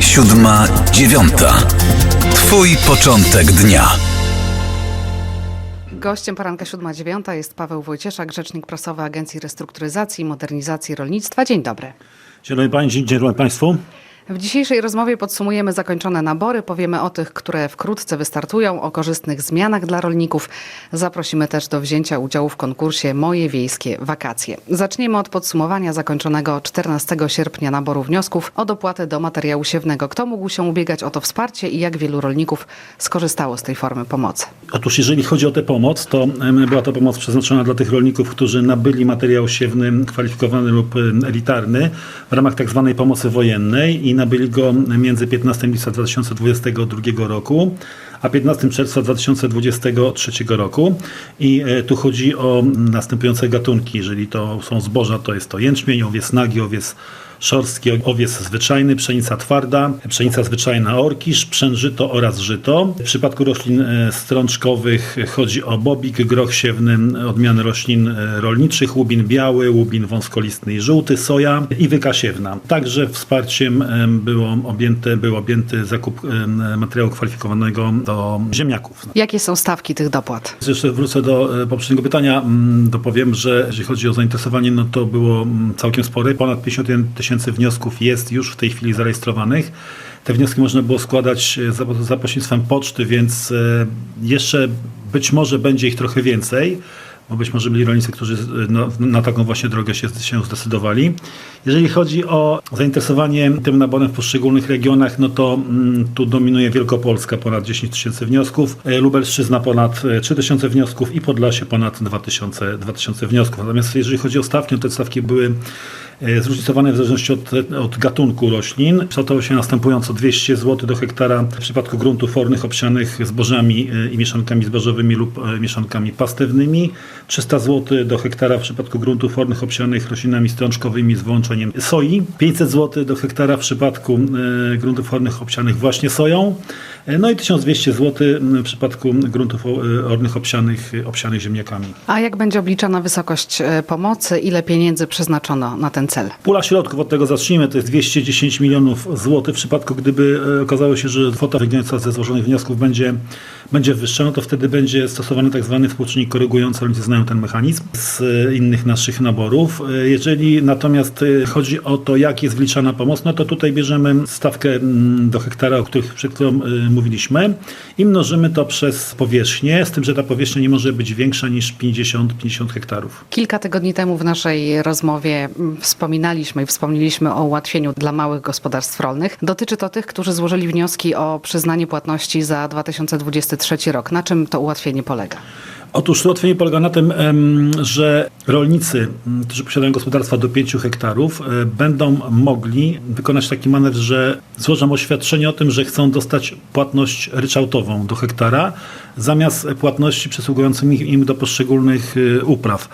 Siódma, dziewiąta. Twój początek dnia. Gościem poranka 7.09 jest Paweł Wojcieszak, rzecznik prasowy Agencji Restrukturyzacji i Modernizacji Rolnictwa. Dzień dobry. Dzień dobry Pani, dzień dobry Państwu. W dzisiejszej rozmowie podsumujemy zakończone nabory, powiemy o tych, które wkrótce wystartują, o korzystnych zmianach dla rolników. Zaprosimy też do wzięcia udziału w konkursie Moje Wiejskie Wakacje. Zaczniemy od podsumowania zakończonego 14 sierpnia naboru wniosków o dopłatę do materiału siewnego. Kto mógł się ubiegać o to wsparcie i jak wielu rolników skorzystało z tej formy pomocy? Otóż jeżeli chodzi o tę pomoc, to była to pomoc przeznaczona dla tych rolników, którzy nabyli materiał siewny kwalifikowany lub elitarny w ramach tak zwanej pomocy wojennej i nabyli go między 15 lipca 2022 roku a 15 czerwca 2023 roku. I e, tu chodzi o następujące gatunki. Jeżeli to są zboża, to jest to jęczmień, owiec nagi, owiec szorstki, owiec zwyczajny, pszenica twarda, pszenica zwyczajna orkisz, przężyto oraz żyto. W przypadku roślin e, strączkowych chodzi o bobik, groch siewny, odmiany roślin e, rolniczych, łubin biały, łubin wąskolistny i żółty, soja i wyka siewna. Także wsparciem e, było objęte, był objęty zakup materiału kwalifikowanego do ziemniaków. Jakie są stawki tych dopłat? Jeszcze wrócę do poprzedniego pytania. Mm, Dopowiem, że jeżeli chodzi o zainteresowanie, no to było mm, całkiem spore. Ponad 51 tysięcy wniosków jest już w tej chwili zarejestrowanych. Te wnioski można było składać e, za, za pośrednictwem poczty, więc e, jeszcze być może będzie ich trochę więcej. Bo być może byli rolnicy, którzy e, na, na taką właśnie drogę się, się zdecydowali. Jeżeli chodzi o zainteresowanie tym naborem w poszczególnych regionach, no to mm, tu dominuje Wielkopolska, ponad 10 tysięcy wniosków, Lubelszczyzna ponad e, 3 tysiące wniosków i Podlasie ponad 2 tysiące 2 tysiące wniosków. Natomiast jeżeli chodzi o stawki, no te stawki były zróżnicowane w zależności od, od gatunku roślin. Kształtowało się następująco 200 zł do hektara w przypadku gruntów ornych obsianych zbożami e, i mieszankami zbożowymi lub e, mieszankami pastewnymi, 300 zł do hektara w przypadku gruntów ornych obsianych roślinami strączkowymi z wyłączeniem soi, 500 zł do hektara w przypadku e, gruntów ornych obsianych właśnie soją, e, no i 1200 zł w przypadku gruntów o- ornych obsianych, obsianych ziemniakami. A jak będzie obliczana wysokość e, pomocy? Ile pieniędzy przeznaczono na ten cel? Pula środków, od tego zacznijmy, to jest 210 milionów złotych. W przypadku, gdyby e, okazało się, że kwota wynikająca ze złożonych wniosków będzie, będzie wyższa, no to wtedy będzie stosowany tak zwany współczynnik korygujący. Rolnicy znają ten mechanizm z e, innych naszych naborów. E, Jeżeli natomiast e, chodzi o to, jak jest wliczana pomoc, no to tutaj bierzemy stawkę mm, do hektara, o których przed e, mówiliśmy i mnożymy to przez powierzchnię, z tym, że ta powierzchnia nie może być większa niż 50-50 hektarów. Kilka tygodni temu w naszej rozmowie mm, wspominaliśmy i wspomnieliśmy o ułatwieniu dla małych gospodarstw rolnych. Dotyczy to tych, którzy złożyli wnioski o przyznanie płatności za 2023 rok. Na czym to ułatwienie polega? Otóż ułatwienie polega na tym, że rolnicy, którzy posiadają gospodarstwa do 5 hektarów, e, będą mogli wykonać taki manewr, że złożą oświadczenie o tym, że chcą dostać płatność ryczałtową do hektara, zamiast płatności przysługujących im do poszczególnych e, upraw.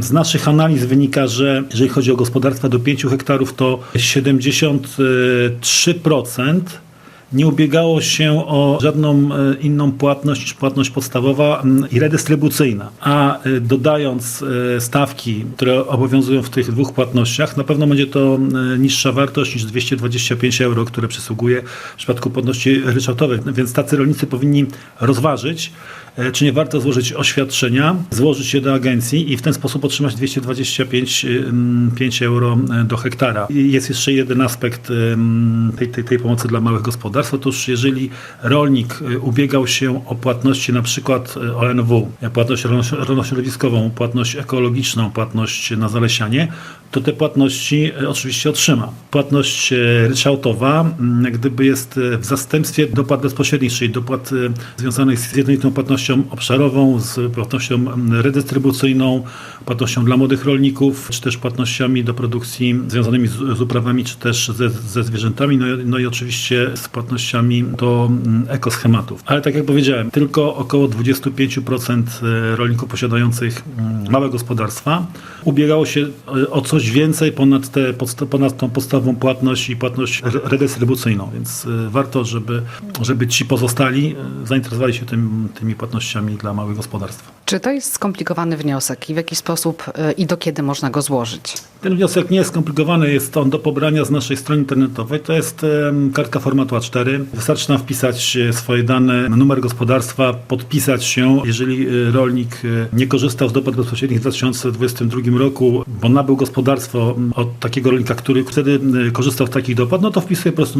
Z naszych analiz wynika, że jeżeli chodzi o gospodarstwa do 5 hektarów, to 73% nie ubiegało się o żadną e, inną płatność niż płatność podstawowa i redystrybucyjna. A e, dodając e, stawki, które obowiązują w tych dwóch płatnościach, na pewno będzie to niższa wartość niż 225 euro, które przysługuje w przypadku płatności ryczałtowych. Więc tacy rolnicy powinni rozważyć, czy nie warto złożyć oświadczenia, złożyć je do agencji i w ten sposób otrzymać 225 em, 5 euro e, do hektara. Jest jeszcze jeden aspekt em, tej, tej, tej pomocy dla małych gospodarstw. Otóż jeżeli rolnik e, ubiegał się o płatności na przykład e, ONW, e, płatność rolno- rolnośrodowiskową, płatność ekologiczną, płatność na zalesianie, to te płatności e, oczywiście otrzyma. Płatność e, ryczałtowa gdyby jest e, w zastępstwie dopłat bezpośrednich, czyli dopłat e, związanych z jednolitą płatnością obszarową, z płatnością redystrybucyjną, płatnością dla młodych rolników, czy też płatnościami do produkcji związanymi z, z uprawami, czy też ze, ze zwierzętami, no, no i oczywiście z płatnościami do mm, ekoschematów. Ale tak jak powiedziałem, tylko około 25% e, rolników posiadających mm, małe gospodarstwa ubiegało się e, o coś więcej ponad, te, ponad tą podstawową płatność i płatność re- redystrybucyjną, więc e, warto, żeby, żeby ci pozostali zainteresowali się tym, tymi płatnościami dla małych gospodarstw. Czy to jest skomplikowany wniosek i w jaki sposób y, i do kiedy można go złożyć? Ten wniosek nie jest skomplikowany, jest on do pobrania z naszej strony internetowej. To jest kartka formatu A4. Wystarczy tam wpisać e, swoje dane, numer gospodarstwa, podpisać się. Jeżeli e, rolnik e, nie korzystał z dopłat bezpośrednich w 2022 roku, bo nabył gospodarstwo m, od takiego rolnika, który wtedy korzystał z takich dopłat, no to wpisuje po prostu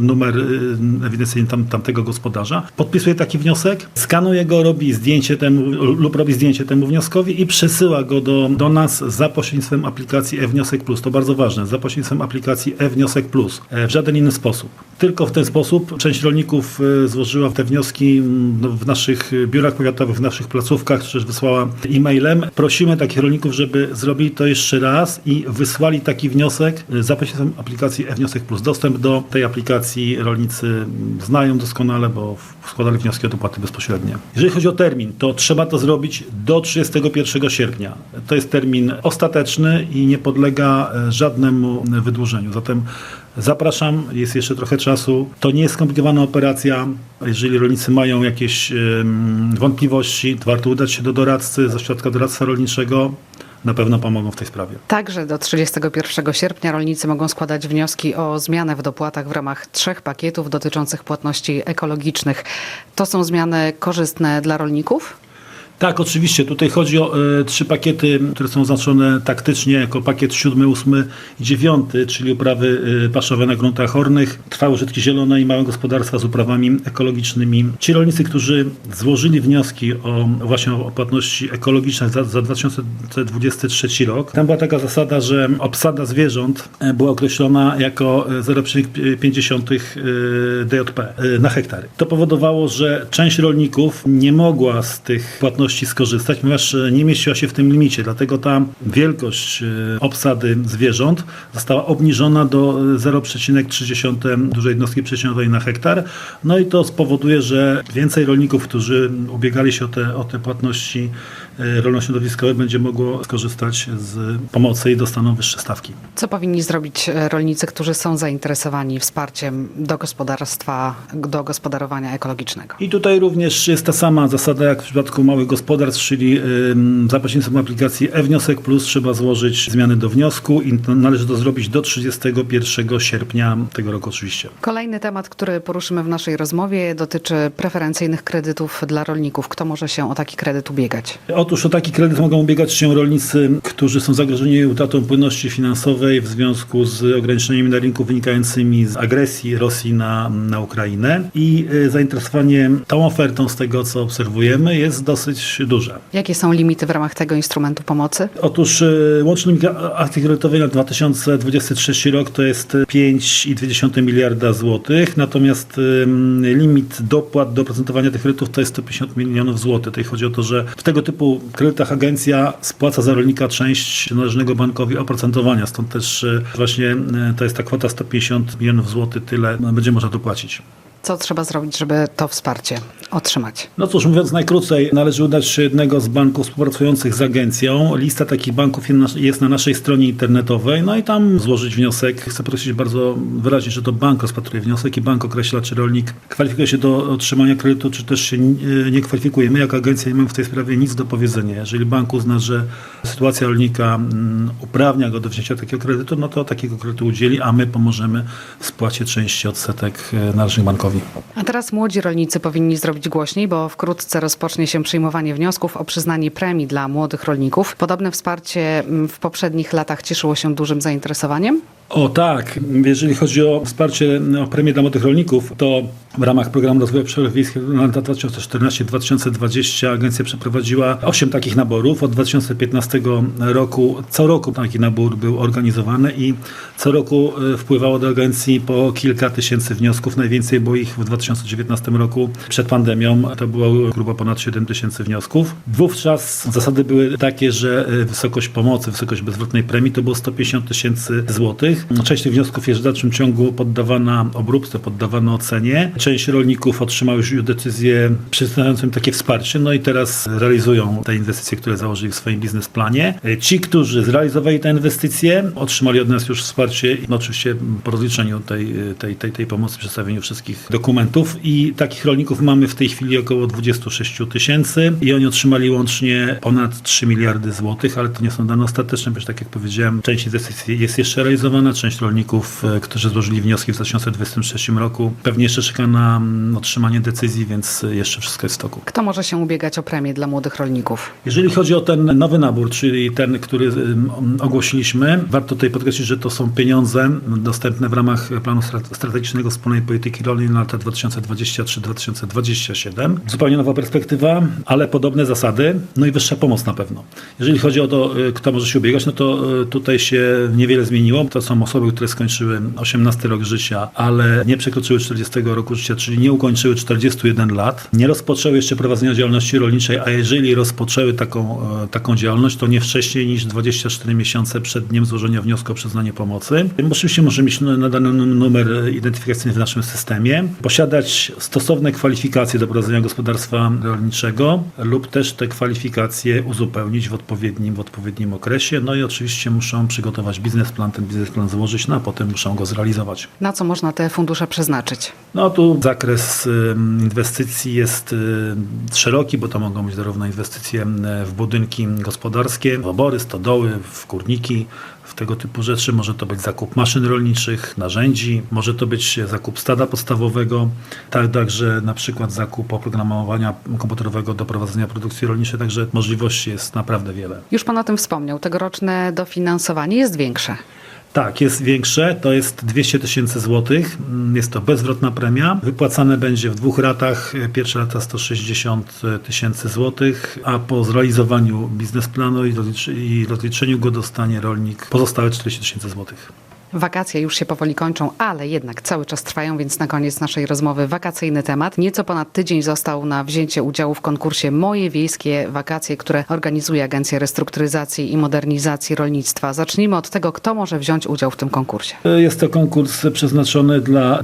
numer e, ewidencyjny tam, tamtego gospodarza, podpisuje taki wniosek, skanuje go, robi zdjęcie temu lub robi zdjęcie temu wnioskowi i przesyła go do, do nas za pośrednictwem aplikacji e-wniosek plus. To bardzo ważne, za pośrednictwem aplikacji e-wniosek plus. E, W żaden inny sposób. Tylko w ten sposób część rolników e, złożyła te wnioski no, w naszych biurach powiatowych, w naszych placówkach, czy też wysłała e-mailem. Prosimy takich rolników, żeby zrobili to jeszcze raz i wysłali taki wniosek e, za pośrednictwem aplikacji e-wniosek plus. Dostęp do tej aplikacji rolnicy znają doskonale, bo składali wnioski o dopłaty bezpośrednie. Jeżeli chodzi o termin, to trzeba to zrobić do 31 sierpnia. To jest termin ostateczny i nie podlega e, żadnemu e, wydłużeniu. Zatem zapraszam, jest jeszcze trochę czasu. To nie jest skomplikowana operacja. Jeżeli rolnicy mają jakieś wątpliwości, to warto udać się do doradcy, ze środka doradztwa rolniczego. Na pewno pomogą w tej sprawie. Także do 31 sierpnia rolnicy mogą składać wnioski o zmianę w dopłatach w ramach trzech pakietów dotyczących płatności ekologicznych. To są zmiany korzystne dla rolników? Tak, oczywiście. Tutaj chodzi o e, trzy pakiety, które są oznaczone taktycznie jako pakiet 7, 8 i 9, czyli uprawy e, paszowe na gruntach hornych, trwałe użytki zielone i małe gospodarstwa z uprawami ekologicznymi. Ci rolnicy, którzy złożyli wnioski o właśnie o płatności ekologiczne za, za 2023 rok, tam była taka zasada, że obsada zwierząt e, była określona jako e, 0,5 e, DJP na hektary. To powodowało, że część rolników nie mogła z tych płatności skorzystać, ponieważ e, nie mieściła się w tym limicie. Dlatego ta wielkość e, obsady zwierząt została obniżona do e, 0,3 dużej jednostki przeliczeniowej na hektar. No i to spowoduje, że więcej rolników, którzy ubiegali się o te, o te płatności e, rolno-środowiskowe, będzie mogło skorzystać z pomocy i dostaną wyższe stawki. Co powinni zrobić e, rolnicy, którzy są zainteresowani wsparciem do gospodarstwa, do gospodarowania ekologicznego? I tutaj również jest ta sama zasada jak w przypadku małych gospodarstw, czyli za pośrednictwem aplikacji e-wniosek plus trzeba złożyć zmiany do wniosku i należy to zrobić do 31 sierpnia tego roku oczywiście. Kolejny temat, który poruszymy w naszej rozmowie, dotyczy preferencyjnych kredytów dla rolników. Kto może się o taki kredyt ubiegać? Otóż o taki kredyt mogą ubiegać się rolnicy, którzy są zagrożeni utratą płynności finansowej w związku z ograniczeniami na rynku wynikającymi z agresji Rosji na, na Ukrainę i y, zainteresowanie tą ofertą z tego co obserwujemy jest dosyć duże. Jakie są limity w ramach tego instrumentu pomocy? Otóż y, łączny limit akcji kredytowej na 2023 rok to jest 5,2 miliarda złotych, natomiast limit dopłat do oprocentowania tych kredytów to jest 150 milionów złotych. Tutaj chodzi o to, że w tego typu kredytach agencja spłaca za rolnika część należnego bankowi oprocentowania, stąd też y, właśnie y, to jest ta kwota 150 milionów złotych, tyle będzie można dopłacić. Co trzeba zrobić, żeby to wsparcie otrzymać? No cóż, mówiąc najkrócej, należy udać się jednego z banków współpracujących z agencją. Lista takich banków jest na naszej stronie internetowej, no i tam złożyć wniosek. Chcę prosić bardzo wyraźnie, że to bank rozpatruje wniosek i bank określa, czy rolnik kwalifikuje się do otrzymania kredytu, czy też się nie- nie kwalifikuje. My jako agencja nie mamy w tej sprawie nic do powiedzenia. Jeżeli bank uzna, że sytuacja rolnika mm, uprawnia go do wzięcia takiego kredytu, no to takiego kredytu udzieli, a my pomożemy w spłacie części odsetek e, należnych A teraz młodzi rolnicy powinni zrobić głośniej, bo wkrótce rozpocznie się przyjmowanie wniosków o przyznanie premii dla młodych rolników. Podobne wsparcie mm, w poprzednich latach cieszyło się dużym zainteresowaniem. O tak, jeżeli chodzi o wsparcie, o premię dla młodych rolników, to w ramach programu rozwoju obszarów wiejskich na lata 2014-2020 agencja przeprowadziła 8 takich naborów. Od 2015 roku co roku taki nabór był organizowany i co roku e, wpływało do agencji po kilka tysięcy wniosków. Najwięcej było ich w 2019 roku przed pandemią. To było grubo ponad 7 tysięcy wniosków. Wówczas zasady były takie, że e, wysokość pomocy, wysokość bezwzględnej premii to było 150 tysięcy złotych. Część tych wniosków jest w dalszym ciągu poddawana obróbce, poddawana ocenie. Część rolników otrzymała już decyzję przyznającą im takie wsparcie, no i teraz realizują te inwestycje, które założyli w swoim biznesplanie. Ci, którzy zrealizowali te inwestycje, otrzymali od nas już wsparcie, no oczywiście po rozliczeniu tej, tej, tej, tej pomocy, przedstawieniu wszystkich dokumentów i takich rolników mamy w tej chwili około 26 tysięcy i oni otrzymali łącznie ponad 3 miliardy złotych, ale to nie są dane ostateczne, bo tak jak powiedziałem, część inwestycji jest jeszcze realizowana, część rolników, e, którzy złożyli wnioski w 2023 roku, pewnie jeszcze czeka na mm, otrzymanie decyzji, więc jeszcze wszystko jest w toku. Kto może się ubiegać o premię dla młodych rolników? Jeżeli chodzi o ten nowy nabór, czyli ten, który ogłosiliśmy, warto tutaj podkreślić, że to są pieniądze dostępne w ramach planu stra- strategicznego wspólnej polityki rolnej na lata 2023-2027. Zupełnie nowa perspektywa, ale podobne zasady, no i wyższa pomoc na pewno. Jeżeli chodzi o to, y, kto może się ubiegać, no to tutaj się niewiele zmieniło. To są osoby, które skończyły 18 rok życia, ale nie przekroczyły 40 roku życia, czyli nie ukończyły 41 lat, nie rozpoczęły jeszcze prowadzenia działalności rolniczej, a jeżeli rozpoczęły taką, e, taką działalność, to nie wcześniej niż 24 miesiące przed dniem złożenia wniosku o przyznanie pomocy. Oczywiście może mieć nadany numer identyfikacyjny w naszym systemie, posiadać stosowne kwalifikacje do prowadzenia gospodarstwa rolniczego lub też te kwalifikacje uzupełnić w odpowiednim, w odpowiednim okresie. No i oczywiście muszą przygotować biznesplan, ten biznesplan złożyć, no a potem muszą go zrealizować. Na co można te fundusze przeznaczyć? No tu zakres inwestycji jest szeroki, bo to mogą być zarówno inwestycje w budynki gospodarskie, w obory, stodoły, w kurniki, w tego typu rzeczy. Może to być zakup maszyn rolniczych, narzędzi, może to być zakup stada podstawowego, tak, także na przykład zakup oprogramowania komputerowego do prowadzenia produkcji rolniczej, także możliwości jest naprawdę wiele. Już Pan o tym wspomniał. Tegoroczne dofinansowanie jest większe. Tak, jest większe, to jest 200 tysięcy złotych. Mm, Jest to bezwrotna premia. Wypłacane będzie w dwóch ratach. Pierwsze lata 160 tysięcy złotych, a po zrealizowaniu biznesplanu i rozliczeniu go dostanie rolnik pozostałe 40 tysięcy złotych. Wakacje już się powoli kończą, ale jednak cały czas trwają, więc na koniec naszej rozmowy wakacyjny temat. Nieco ponad tydzień został na wzięcie udziału w konkursie Moje Wiejskie Wakacje, które organizuje Agencja Restrukturyzacji i Modernizacji Rolnictwa. Zacznijmy od tego, kto może wziąć udział w tym konkursie. Jest to konkurs przeznaczony dla,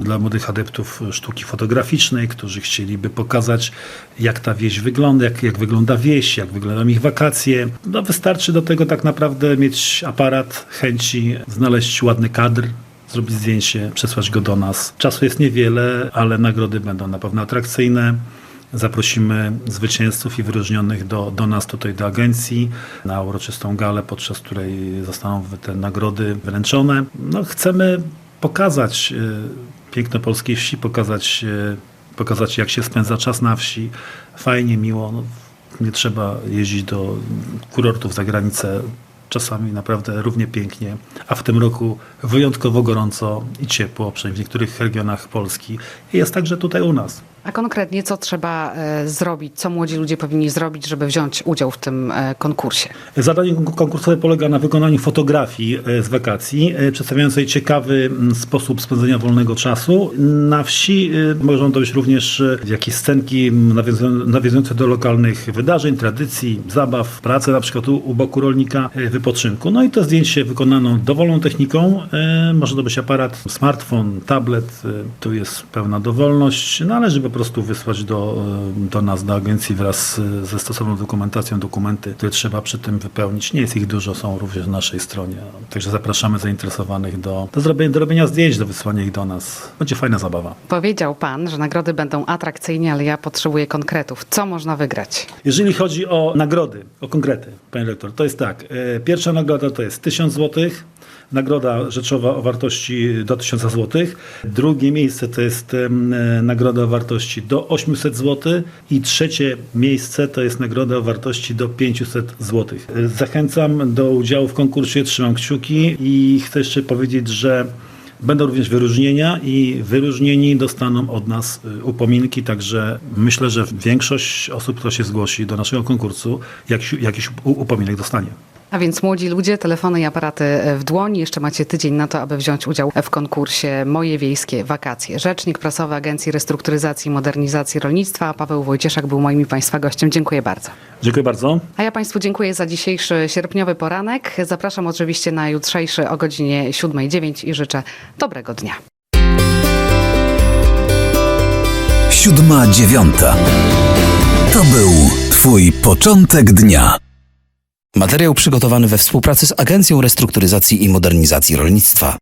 dla młodych adeptów sztuki fotograficznej, którzy chcieliby pokazać, jak ta wieś wygląda, jak, jak wygląda wieś, jak wyglądają ich wakacje. No, wystarczy do tego tak naprawdę mieć aparat, chęci, znaleźć ładny kadr, zrobić zdjęcie, przesłać go do nas. Czasu jest niewiele, ale nagrody będą na pewno atrakcyjne. Zaprosimy zwycięzców i wyróżnionych do, do nas tutaj do agencji na uroczystą galę, podczas której zostaną te nagrody wręczone. No, chcemy pokazać e, piękno polskiej wsi, pokazać, e, pokazać jak się spędza czas na wsi. Fajnie, miło. No, nie trzeba jeździć do kurortów za granicę. Czasami naprawdę równie pięknie, a w tym roku wyjątkowo gorąco i ciepło, przynajmniej w niektórych regionach Polski. I jest także tutaj u nas. A konkretnie co trzeba e, zrobić, co młodzi ludzie powinni zrobić, żeby wziąć udział w tym e, konkursie? Zadanie konkur- konkursowe polega na wykonaniu fotografii e, z wakacji, przedstawiającej ciekawy sposób spędzenia wolnego czasu. Na wsi to być również jakieś scenki nawiązujące do lokalnych wydarzeń, tradycji, zabaw, pracy na przykład u, boku rolnika, wypoczynku. No i to zdjęcie wykonano dowolną techniką. Może to być aparat, smartfon, tablet. Tu jest pełna dowolność. Należy po prostu wysłać do, do nas, do agencji wraz ze stosowną dokumentacją, dokumenty, które trzeba przy tym wypełnić. Nie jest ich dużo, są również na naszej stronie. Także zapraszamy zainteresowanych do, do, zrobienia, do robienia zdjęć, do wysłania ich do nas. Będzie fajna zabawa. Powiedział Pan, że nagrody będą atrakcyjne, ale ja potrzebuję konkretów. Co można wygrać? Jeżeli chodzi o nagrody, o konkrety, panie rektor, to jest tak. e, Pierwsza nagroda to jest 1000 złotych. Nagroda rzeczowa o wartości do 1000 zł. Drugie miejsce to jest nagroda o wartości do 800 zł. I trzecie miejsce to jest nagroda o wartości do 500 zł. Zachęcam do udziału w konkursie, trzymam kciuki i chcę jeszcze powiedzieć, że Będą również wyróżnienia i wyróżnieni dostaną od nas y, upominki, także myślę, że większość osób, która się zgłosi do naszego konkursu, jak, jakiś u- upominek dostanie. A więc młodzi ludzie, telefony i aparaty w dłoni. Jeszcze macie tydzień na to, aby wziąć udział w konkursie Moje Wiejskie Wakacje. Rzecznik prasowy Agencji Restrukturyzacji i Modernizacji Rolnictwa, Paweł Wojcieszak był moim i Państwa gościem. Dziękuję bardzo. Dziękuję bardzo. A ja Państwu dziękuję za dzisiejszy sierpniowy poranek. Zapraszam oczywiście na jutrzejszy o godzinie 7.09 i życzę dobrego dnia. Siódma dziewiąta. To był Twój początek dnia. Materiał przygotowany we współpracy z Agencją Restrukturyzacji i Modernizacji Rolnictwa.